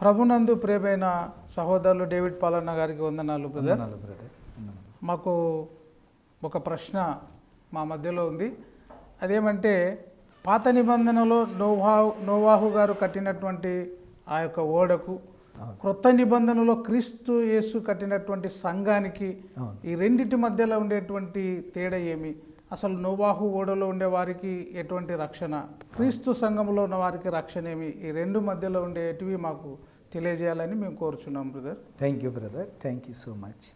ప్రభునందు ప్రేమైన సహోదరులు డేవిడ్ పాలన్న గారికి వందనాలు బ్రదర్ బ్రదర్. మాకు ఒక ప్రశ్న మా మధ్యలో ఉంది అదేమంటే పాత నిబంధనలో నోవాహు నోవాహు గారు కట్టినటువంటి ఆ యొక్క ఓడకు. క్రొత్త నిబంధనలో క్రీస్తు యేసు కట్టినటువంటి సంఘానికి. ఈ రెండిటి మధ్యలో ఉండేటువంటి తేడా ఏమి అసలు నోవాహు ఓడలో ఉండే వారికి ఎటువంటి రక్షణ? క్రీస్తు సంఘంలో ఉన్న వారికి రక్షణ ఏమి ఈ రెండు మధ్యలో ఉండేటివి మాకు తెలియజేయాలని మేము కోరుచున్నాం brother. Thank you brother thank you so much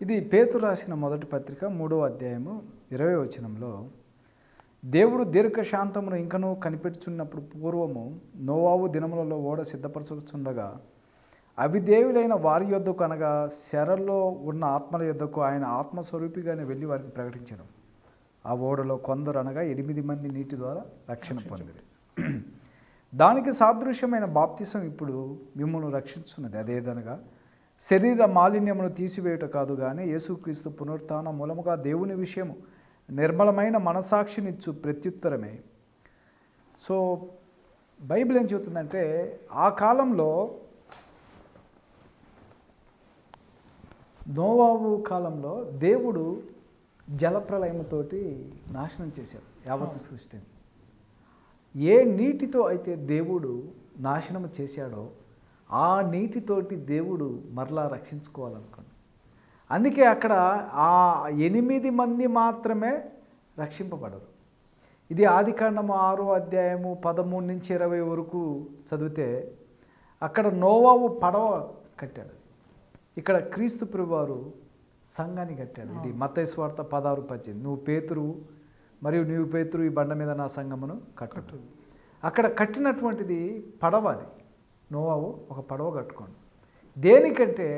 ఇది పేతు రాసిన మొదటి పత్రిక మూడవ అధ్యాయము ఇరవై వచనంలో దేవుడు దీర్ఘశాంతమును ఇంకనూ కనిపెట్టుచున్నప్పుడు పూర్వము నోవావు దినములలో ఓడ సిద్ధపరచుచుండగా అవిదేవులైన వారి యొద్దకు అనగా శరల్లో ఉన్న ఆత్మల యొద్దకు ఆయన ఆత్మస్వరూపిగానే వెళ్ళి వారికి ప్రకటించడం ఆ ఓడలో కొందరు అనగా ఎనిమిది మంది నీటి ద్వారా రక్షణ పొందిరి. దానికి సాదృశ్యమైన బాప్తిసం ఇప్పుడు మిమ్మల్ని రక్షించున్నది. అదేదనగా శరీర మాలిన్యమును తీసివేయుట కాదు కానీ యేసుక్రీస్తు పునరుత్థాన మూలముగా దేవుని విషయము నిర్మలమైన మనసాక్షినిచ్చు ప్రత్యుత్తరమే. సో బైబిల్ ఏం చెబుతుందంటే ఆ కాలంలో నోవాబు కాలంలో దేవుడు జలప్రలయముతోటి నాశనం చేశాడు యావత్తు సృష్టిని ఏ నీటితో అయితే దేవుడు నాశనం చేశాడో ఆ నీటితోటి దేవుడు మరలా రక్షించుకోవాలనుకోండి అందుకే అక్కడ ఆ ఎనిమిది మంది మాత్రమే రక్షింపబడరు. ఇది ఆదికాండము ఆరో అధ్యాయము పదమూడు నుంచి ఇరవై వరకు చదివితే అక్కడ నోవావు పడవ కట్టాడు. ఇక్కడ క్రీస్తు ప్రభువారు సంఘాన్ని కట్టాడు. ఇది మత్తయి స్వార్థ పదహారు పద్దెనిమిది. నువ్వు పేతురు మరియు నీవు పేతురు ఈ బండ మీద నా సంఘమును కట్టు అక్కడ కట్టినటువంటిది పడవ అది. నోవావు ఒక పడవ కట్టుకోండి. దేనికంటే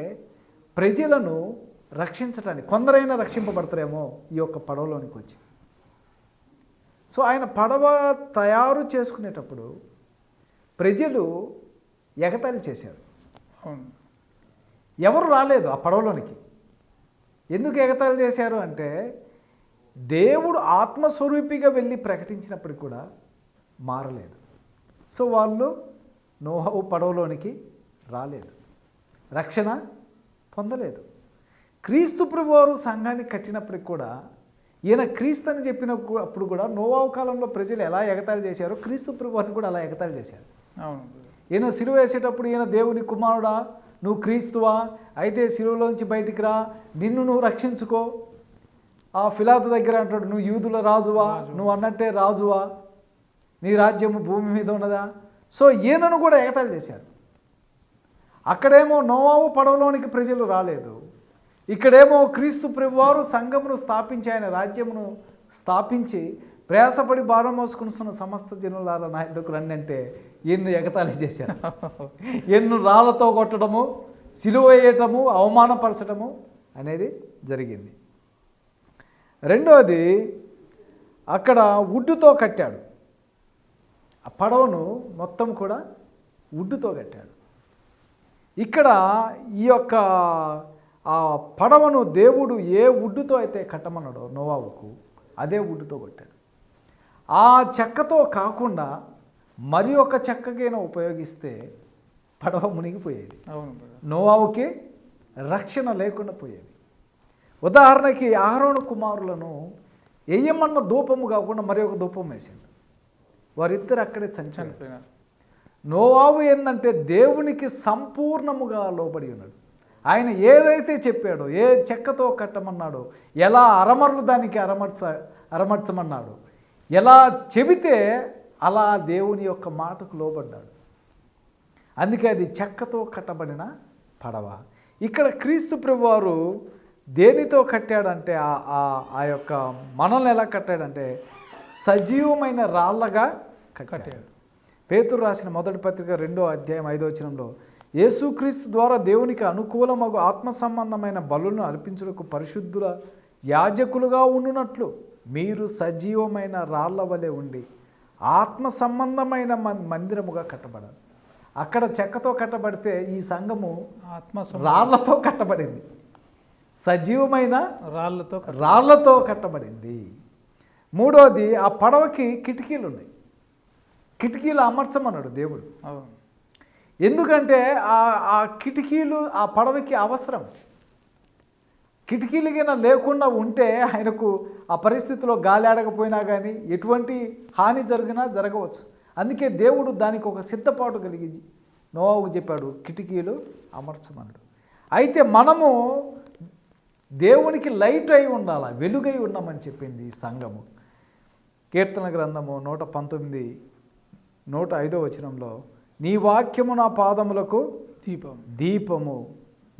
ప్రజలను రక్షించటానికి కొందరైనా రక్షింపబడతారేమో ఈ యొక్క పడవలోనికి వచ్చి. సో ఆయన పడవ తయారు చేసుకునేటప్పుడు ప్రజలు ఎగతాళి చేశారు. ఎవరు రాలేదు ఆ పడవలోనికి. ఎందుకు ఎగతాళి చేశారు అంటే దేవుడు ఆత్మస్వరూపిగా వెళ్ళి ప్రకటించినప్పటికి కూడా మారలేదు. సో వాళ్ళు నోహవు పడవలోనికి రాలేదు. రక్షణ పొందలేదు. క్రీస్తు ప్రభువారు సంఘాన్ని కట్టినప్పటికి కూడా ఈయన క్రీస్తు అని చెప్పినప్పుడు అప్పుడు కూడా నోవావు కాలంలో ప్రజలు ఎలా ఎగతాళి చేశారో క్రీస్తు ప్రభువారిని కూడా అలా ఎగతాళి చేశారు. అవును. ఈయన సిలువ వేసేటప్పుడు ఈయన దేవుని కుమారుడా నువ్వు క్రీస్తువా? అయితే సిలువలోంచి బయటికి రా. నిన్ను నువ్వు రక్షించుకో. ఆ ఫిలాత దగ్గర అంటాడు నువ్వు యూదుల రాజువా? నువ్వు అన్నట్టే రాజువా? నీ రాజ్యము భూమి మీద ఉన్నదా? సో ఈయనను కూడా ఎగతాళి చేశారు. అక్కడేమో నోవావు పడవలోనికి ప్రజలు రాలేదు. ఇక్కడేమో క్రీస్తు ప్రభువారు సంఘమును స్థాపించి ఆయన రాజ్యమును స్థాపించి ప్రయాసపడి భారం మోసుకున్న సమస్త జనులారా నా ఇద్దరు రండి అంటే ఎన్ను ఎగతాళి చేశారు. ఎన్ను రాళ్ళతో కొట్టడము సిలువ వేయటము అవమానపరచడము అనేది జరిగింది. రెండోది అక్కడ వుడ్డుతో కట్టాడు. ఆ పడవను మొత్తం కూడా వుడ్డుతో కట్టాడు. ఇక్కడ ఈ యొక్క ఆ పడవను దేవుడు ఏ వుడ్డుతో అయితే కట్టమన్నాడో నోవావుకు అదే వుడ్డుతో కొట్టాడు. ఆ చెక్కతో కాకుండా మరి ఒక చెక్కకైనా ఉపయోగిస్తే పడవ మునిగిపోయేది. అవును. నోవావుకి రక్షణ లేకుండా పోయేది. ఉదాహరణకి ఆహరోణ కుమారులను ఎయ్యమన్న ధూపము కాకుండా మరి ఒక ధూపం వేసాడు. వారిద్దరు అక్కడే చనిపోయినారు. నోవాబు ఏంటంటే దేవునికి సంపూర్ణముగా లోబడి ఉన్నాడు. ఆయన ఏదైతే చెప్పాడో ఏ చెక్కతో కట్టమన్నాడో ఎలా అరమర్లు దానికి అరమర్చ అరమర్చమన్నాడు ఎలా చెబితే అలా దేవుని యొక్క మాటకు లోబడ్డాడు. అందుకే అది చెక్కతో కట్టబడిన పడవ. ఇక్కడ క్రీస్తు ప్రభువారు దేనితో కట్టాడంటే ఆ- యొక్క మనల్ని ఎలా కట్టాడంటే సజీవమైన రాళ్ళగా కట్టాడు. పేతురు రాసిన మొదటి పత్రిక రెండో అధ్యాయం ఐదో వచనంలో యేసుక్రీస్తు ద్వారా దేవునికి అనుకూలమగు ఆత్మ సంబంధమైన బలులను అర్పించుటకు పరిశుద్ధుల యాజకులుగా ఉండునట్లు మీరు సజీవమైన రాళ్ళ వలె ఉండి ఆత్మ సంబంధమైన మందిరముగా కట్టబడాలి. అక్కడ చెక్కతో కట్టబడితే ఈ సంఘము ఆత్మ రాళ్ళతో కట్టబడింది. సజీవమైన రాళ్ళతో రాళ్ళతో కట్టబడింది. మూడోది ఆ పడవకి కిటికీలు ఉన్నాయి. కిటికీలు అమర్చమన్నాడు దేవుడు. ఎందుకంటే ఆ కిటికీలు ఆ పడవకి అవసరం. కిటికీలుగా లేకుండా ఉంటే ఆయనకు ఆ పరిస్థితిలో గాలి ఆడకపోయినా కానీ ఎటువంటి హాని జరిగినా జరగవచ్చు. అందుకే దేవుడు దానికి ఒక సిద్ధపాటు కలిగి నోవాకు చెప్పాడు కిటికీలు అమర్చమన్నాడు అయితే మనము దేవునికి లైట్ అయి ఉండాలి వెలుగై ఉన్నామని చెప్పింది సంఘము. కీర్తన గ్రంథము నూట పంతొమ్మిది నూట ఐదో వచనంలో నీ వాక్యము నా పాదములకు దీపం దీపము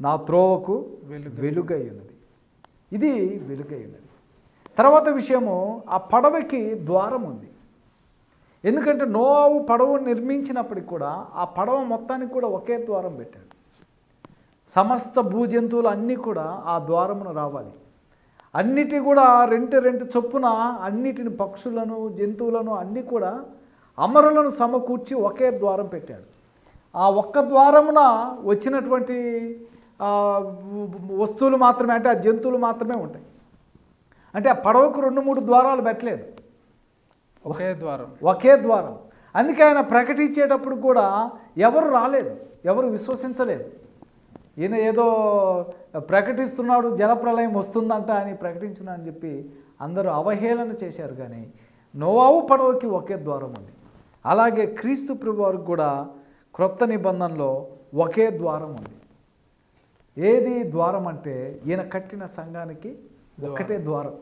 నా త్రోవకు. వెలుగై ఉన్నది. ఇది వెలుకైనది తర్వాత విషయము ఆ పడవకి ద్వారం ఉంది. ఎందుకంటే నోవావు పడవ నిర్మించినప్పటికి కూడా ఆ పడవ మొత్తానికి కూడా ఒకే ద్వారం పెట్టాడు. సమస్త భూజంతువులు అన్నీ కూడా ఆ ద్వారమును రావాలి. అన్నిటి కూడా రెంటి రెంటి చొప్పున అన్నిటిని పక్షులను జంతువులను అన్నీ కూడా అమరులను సమకూర్చి ఒకే ద్వారం పెట్టాడు. ఆ ఒక్క ద్వారమున వచ్చినటువంటి వస్తువులు మాత్రమే అంటే ఆ జంతువులు మాత్రమే ఉంటాయి. అంటే ఆ పడవకు రెండు మూడు ద్వారాలు పెట్టలేదు. ఒకే ద్వారం. ఒకే ద్వారం. అందుకే ఆయన ప్రకటించేటప్పుడు కూడా ఎవరు రాలేదు ఎవరు విశ్వసించలేదు. ఈయన ఏదో ప్రకటిస్తున్నాడు జలప్రలయం వస్తుందంట అని ప్రకటించున్నా అని చెప్పి అందరూ అవహేళన చేశారు కానీ నోవావు పడవకి ఒకే ద్వారం ఉంది. అలాగే క్రీస్తు ప్రభు వారికి కూడా క్రొత్త నిబంధనలో ఒకే ద్వారం ఉంది. ఏది ద్వారం అంటే ఈయన కట్టిన సంఘానికి ఒకటే ద్వారం.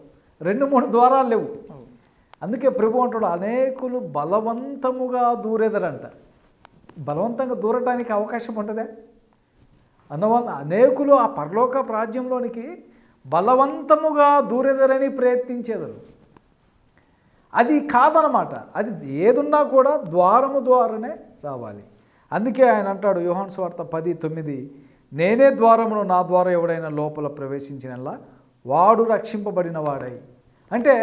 రెండు మూడు ద్వారాలు లేవు. అందుకే ప్రభు అంటాడు అనేకులు బలవంతముగా దూరేదరంట. బలవంతంగా దూరటానికి అవకాశం ఉంటుందా? అన్నవల్ల అనేకులు ఆ పరలోక రాజ్యంలోనికి బలవంతముగా దూరేదరని ప్రయత్నించేదరు. అది కాదనమాట అది ఏదున్నా కూడా ద్వారము ద్వారానే రావాలి. అందుకే ఆయన అంటాడు యోహాన్ స్వార్థ పది తొమ్మిది నేనే ద్వారమును నా ద్వారా ఎవడైనా లోపల ప్రవేశించినలా వాడు రక్షింపబడిన వాడై అంటే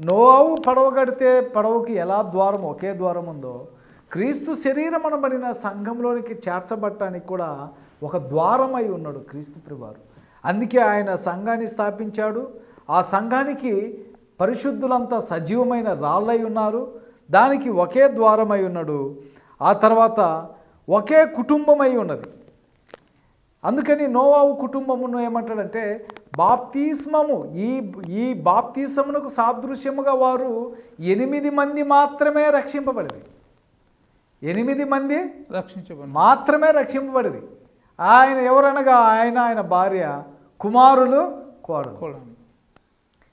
నోవు పడవ గడితే పడవకి ఎలా ద్వారం ఒకే ద్వారం ఉందో క్రీస్తు శరీరం అనబడిన సంఘంలోనికి చేర్చబట్టడానికి కూడా ఒక ద్వారం అయి ఉన్నాడు క్రీస్తు ప్రభువారు. అందుకే ఆయన సంఘాన్ని స్థాపించాడు. ఆ సంఘానికి పరిశుద్ధులంతా సజీవమైన రాళ్ళై ఉన్నారు. దానికి ఒకే ద్వారమై ఉన్నాడు. ఆ తర్వాత ఒకే కుటుంబమై ఉన్నది. అందుకని నోవావు కుటుంబమును ఏమంటాడంటే బాప్తిస్మము ఈ ఈ బాప్తిస్మమునకు సాదృశ్యముగా వారు ఎనిమిది మంది మాత్రమే రక్షింపబడింది ఎనిమిది మంది రక్షించబడి మాత్రమే రక్షింపబడింది ఆయన ఎవరనగా ఆయన ఆయన భార్య కుమారులు కోడలు. కూడా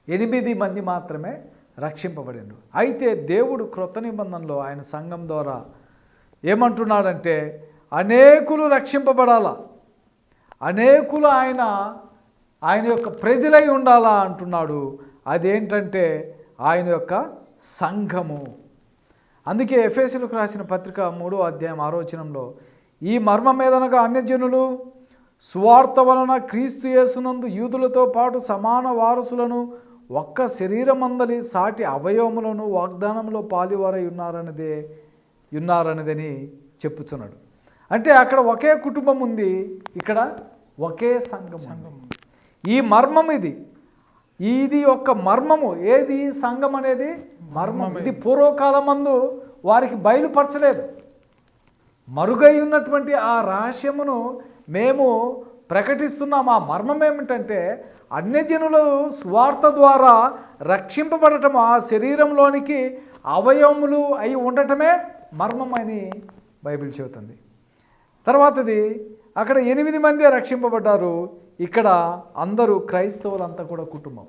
ఎనిమిది మంది మాత్రమే రక్షింపబడిండు అయితే దేవుడు క్రొత్త నిబంధనలో ఆయన సంఘం ద్వారా ఏమంటున్నాడంటే అనేకులు రక్షింపబడాలా? అనేకులు ఆయన ఆయన యొక్క ప్రజలై ఉండాలా అంటున్నాడు. అదేంటంటే ఆయన యొక్క సంఘము. అందుకే ఎఫ్ఎస్లకు రాసిన పత్రిక మూడో అధ్యాయం ఆరోచనంలో ఈ మర్మం మీదనగా అన్యజనులు సువార్త వలన క్రీస్తు యేసునందు యూదులతో పాటు సమాన వారసులను ఒక్క శరీరమందలి సాటి అవయవములను వాగ్దానంలో పాలివారై ఉన్నారన్నదే ఉన్నారన్నదని చెప్పుచున్నాడు. అంటే అక్కడ ఒకే కుటుంబం ఉంది ఇక్కడ ఒకే సంఘం. ఈ మర్మం ఇది. ఇది ఒక మర్మము. ఏది సంఘం అనేది? మర్మం. ఇది పూర్వకాలమందు వారికి బయలుపరచలేదు. మరుగై ఉన్నటువంటి ఆ రహస్యమును మేము ప్రకటిస్తున్నాం. ఆ మర్మం ఏమిటంటే అన్యజనులు స్వార్థ ద్వారా రక్షింపబడటం ఆ శరీరంలోనికి అవయవములు అయి ఉండటమే మర్మం అని బైబిల్ చెబుతుంది. తర్వాతది అక్కడ ఎనిమిది మంది రక్షింపబడ్డారు. ఇక్కడ అందరూ క్రైస్తవులంతా కూడా కుటుంబం.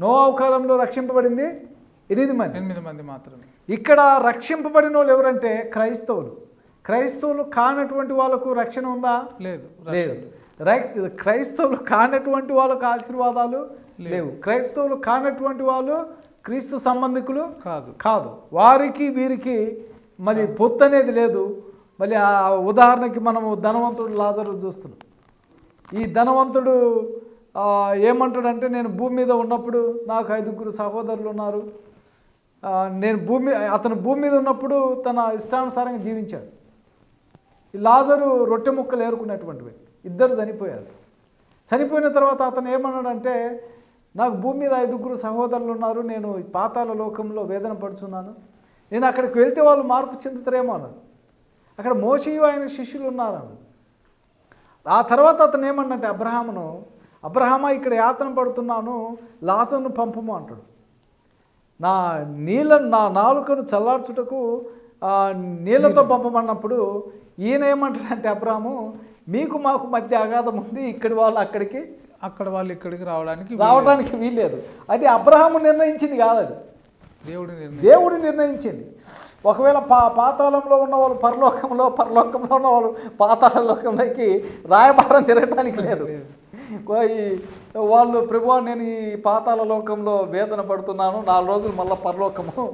నో కాలంలో రక్షింపబడింది ఎనిమిది మంది. ఎనిమిది మంది మాత్రమే. ఇక్కడ రక్షింపబడిన వాళ్ళు ఎవరంటే క్రైస్తవులు. క్రైస్తవులు కానటువంటి వాళ్ళకు రక్షణ ఉందా? లేదు లేదు. క్రైస్తవులు కానటువంటి వాళ్ళకు ఆశీర్వాదాలు లేవు. క్రైస్తవులు కానటువంటి వాళ్ళు క్రీస్తు సంబంధికులు కాదు. కాదు. వారికి వీరికి మరి పొత్తు అనేది లేదు. మళ్ళీ ఆ ఉదాహరణకి మనము ధనవంతుడు లాజరు చూస్తున్నాం. ఈ ధనవంతుడు ఏమంటాడంటే నేను భూమి మీద ఉన్నప్పుడు నాకు ఐదుగురు సహోదరులు ఉన్నారు. నేను భూమి అతను భూమి మీద ఉన్నప్పుడు తన ఇష్టానుసారంగా జీవించాడు. ఈ లాజరు రొట్టె ముక్కలు ఏరుకునేటువంటి వ్యక్తి. ఇద్దరు చనిపోయారు. చనిపోయిన తర్వాత అతను ఏమన్నాడంటే నాకు భూమి మీద ఐదుగురు సహోదరులు ఉన్నారు. నేను ఈ పాతాల లోకంలో వేదన పడుచున్నాను. నేను అక్కడికి వెళ్తే వాళ్ళు మార్పు చెందుతారేమో అన్నాడు. అక్కడ మోషయు ఆయన శిష్యులు ఉన్నారు ఆ తర్వాత అతను ఏమన్నంటే అబ్రహామును అబ్రహామా ఇక్కడ యాతన పడుతున్నాను లాసను పంపము అంటాడు. నా నీళ్ళను నా నాలుకను చల్లార్చుటకు నీళ్ళతో పంపమన్నప్పుడు ఈయన ఏమంటాడంటే అబ్రాహము మీకు మాకు మధ్య అగాధం ఉంది ఇక్కడి వాళ్ళు అక్కడికి అక్కడ వాళ్ళు ఇక్కడికి రావడానికి రావడానికి వీల్లేదు. అది అబ్రహాము నిర్ణయించింది కాదు అది. దేవుడి దేవుడు నిర్ణయించింది. ఒకవేళ పా పాతాళంలో ఉన్న వాళ్ళు పరలోకంలో పరలోకంలో ఉన్న వాళ్ళు పాతాళ లోకంలోకి రాయబారం తిరగడానికి లేదు. వాళ్ళు ప్రభు నేను ఈ పాతాళ లోకంలో వేదన పడుతున్నాను నాలుగు రోజులు మళ్ళీ పరలోకము.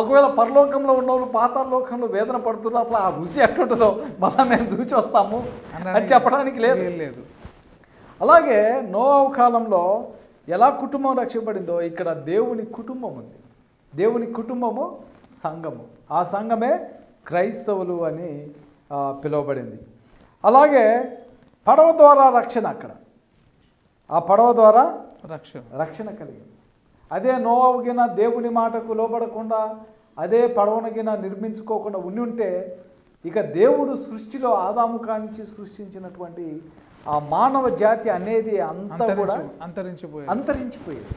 ఒకవేళ పరలోకంలో ఉన్న వాళ్ళు పాతాళ లోకంలో వేదన పడుతున్నారు అసలు ఆ రుచి ఎట్టుంటుందో మళ్ళీ మేము చూసి వస్తాము అని చెప్పడానికి లేదు. లేదు అలాగే నోవావు కాలంలో ఎలా కుటుంబం రక్షింపబడిందో ఇక్కడ దేవుని కుటుంబం ఉంది. దేవుని కుటుంబము సంఘము. ఆ సంఘమే క్రైస్తవులు అని పిలువబడింది. అలాగే పడవ ద్వారా రక్షణ అక్కడ. ఆ పడవ ద్వారా రక్షణ. రక్షణ కలిగింది. అదే నోవావుగిన దేవుని మాటకు లోబడకుండా అదే పడవనగిన నిర్మించుకోకుండా ఉండి ఉంటే ఇక దేవుడు సృష్టిలో ఆదాము కానించి సృష్టించినటువంటి ఆ మానవ జాతి అనేది అంతా కూడా అంతరించి అంతరించిపోయారు అంతరించిపోయేది.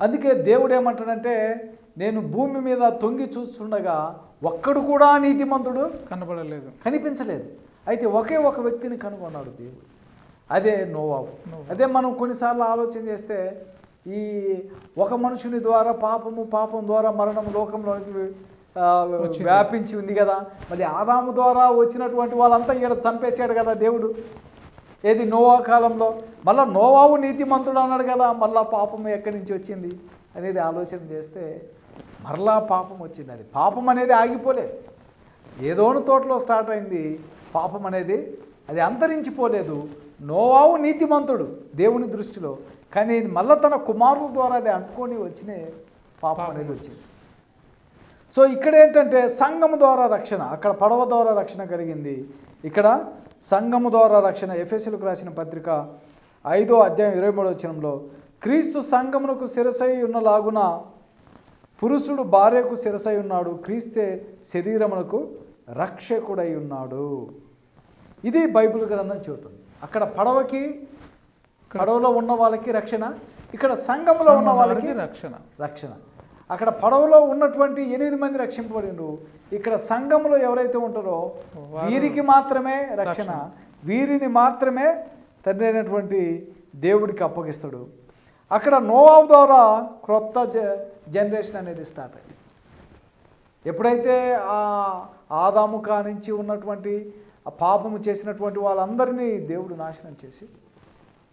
అందుకే దేవుడు ఏమంటాడంటే నేను భూమి మీద తొంగి చూస్తుండగా ఒక్కడు కూడా నీతిమంతుడు కనబడలేదు. కనిపించలేదు. అయితే ఒకే ఒక వ్యక్తిని కనుగొన్నాడు దేవుడు. అదే నోవాబు. అదే మనం కొన్నిసార్లు ఆలోచన చేస్తే ఈ ఒక మనుషుని ద్వారా పాపము పాపం ద్వారా మరణం వచ్చింది. వ్యాపించి ఉంది కదా. మళ్ళీ ఆదాము ద్వారా వచ్చినటువంటి వాళ్ళంతా ఇక్కడ చంపేశాడు కదా దేవుడు. ఏది నోవా కాలంలో? మళ్ళా నోవావు నీతిమంతుడు అన్నాడు కదా మళ్ళా పాపం ఎక్కడి నుంచి వచ్చింది అనేది ఆలోచన చేస్తే మరలా పాపం వచ్చింది అది. పాపం అనేది ఆగిపోలేదు. ఏదోని తోటలో స్టార్ట్ అయింది. పాపం అనేది అది అంతరించిపోలేదు. నోవావు నీతిమంతుడు దేవుని దృష్టిలో. కానీ మళ్ళీ తన కుమారుల ద్వారా అది అంటుకొని వచ్చిన పాపం అనేది వచ్చింది. సో ఇక్కడ ఏంటంటే సంఘము ద్వారా రక్షణ. అక్కడ పడవ ద్వారా రక్షణ కలిగింది. ఇక్కడ సంఘము ద్వారా రక్షణ. ఎఫ్ఎస్ఎల్కు రాసిన పత్రిక ఐదో అధ్యాయం ఇరవై మూడో క్రీస్తు సంఘమునకు శిరసై ఉన్నలాగున పురుషుడు భార్యకు శిరసై ఉన్నాడు క్రీస్తే శరీరమునకు రక్షకుడై ఉన్నాడు. ఇది బైబిల్ గ్రంథం చెబుతుంది. అక్కడ పడవకి పడవలో ఉన్న వాళ్ళకి రక్షణ ఇక్కడ సంఘంలో ఉన్న వాళ్ళకి రక్షణ. రక్షణ. అక్కడ పడవలో ఉన్నటువంటి ఎనిమిది మంది రక్షింపబడిండ్రు ఇక్కడ సంఘంలో ఎవరైతే ఉంటారో వారు- వీరికి మాత్రమే రక్షణ. వీరిని మాత్రమే తండ్రి అయినటువంటి దేవుడికి అప్పగిస్తాడు. అక్కడ నోవాబు ద్వారా క్రొత్త జ జనరేషన్ అనేది స్టార్ట్ అయింది. ఎప్పుడైతే ఆ ఆదాము కానించి ఉన్నటువంటి ఆ పాపము చేసినటువంటి వాళ్ళందరినీ దేవుడు నాశనం చేసి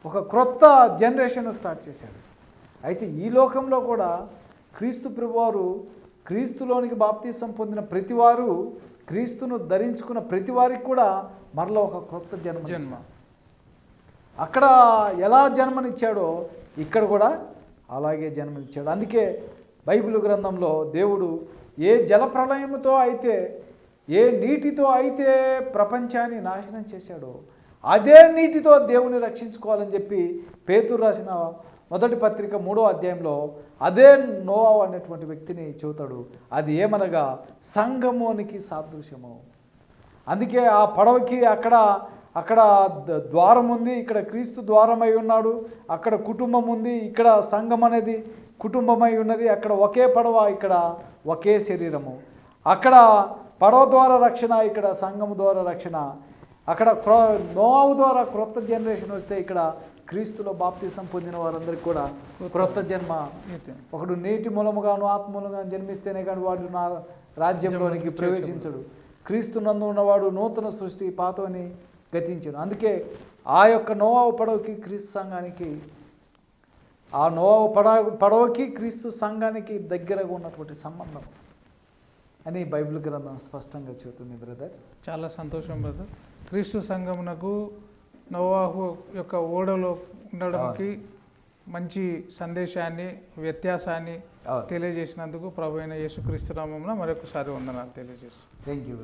ఒక క్రొత్త జనరేషన్ స్టార్ట్ చేశాడు. అయితే ఈ లోకంలో కూడా క్రీస్తు ప్రభువారు క్రీస్తులోనికి బాప్తీసం పొందిన ప్రతివారు క్రీస్తును ధరించుకున్న ప్రతి వారికి కూడా మరలా ఒక క్రొత్త జన్మ జన్మ. అక్కడ ఎలా జన్మనిచ్చాడో ఇక్కడ కూడా అలాగే జన్మనిచ్చాడు. అందుకే బైబిల్ గ్రంథంలో దేవుడు ఏ జలప్రళయముతో అయితే ఏ నీటితో అయితే ప్రపంచాన్ని నాశనం చేశాడో అదే నీటితో దేవుని రక్షించుకోవాలని చెప్పి పేతురు రాసిన మొదటి పత్రిక మూడో అధ్యాయంలో అదే నోవావు అనేటువంటి వ్యక్తిని చూతాడు అది ఏమనగా సంగమోనికి సాదృశ్యము. అందుకే ఆ పడవకి అక్కడ అక్కడ ద- ద్వారం ఉంది ఇక్కడ క్రీస్తు ద్వారమై ఉన్నాడు అక్కడ కుటుంబం ఉంది ఇక్కడ సంఘం అనేది కుటుంబమై ఉన్నది అక్కడ ఒకే పడవ ఇక్కడ ఒకే శరీరము. అక్కడ పడవ ద్వారా రక్షణ ఇక్కడ సంఘము ద్వారా రక్షణ. అక్కడ క్రొ నోవావు ద్వారా క్రొత్త జనరేషన్ వస్తే ఇక్కడ క్రీస్తులో బాప్తిసం పొందిన వారందరికీ కూడా క్రొత్త జన్మ. ఒకడు నీటి మూలముగాను ఆత్మూలంగాను జన్మిస్తేనే కానీ వాడు నా రాజ్యంలోనికి ప్రవేశించడు. క్రీస్తు నందు ఉన్నవాడు నూతన సృష్టి పాతవని గతించను. అందుకే ఆ యొక్క నోవావు పడవకి క్రీస్తు సంఘానికి ఆ నోవావు పడవ పడవకి క్రీస్తు సంఘానికి దగ్గరగా ఉన్నటువంటి సంబంధం అని బైబిల్ గ్రంథం స్పష్టంగా చెబుతుంది బ్రదర్. చాలా సంతోషం బ్రదర్. క్రీస్తు సంఘమునకు నోవాహు యొక్క ఓడలో ఉండడానికి మంచి సందేశాన్ని వ్యత్యాసాన్ని. తెలియజేసినందుకు ప్రభు అయిన యేసుక్రీస్తు నామమున మరొకసారి వందనాలు తెలియజేస్తాను థ్యాంక్ యూ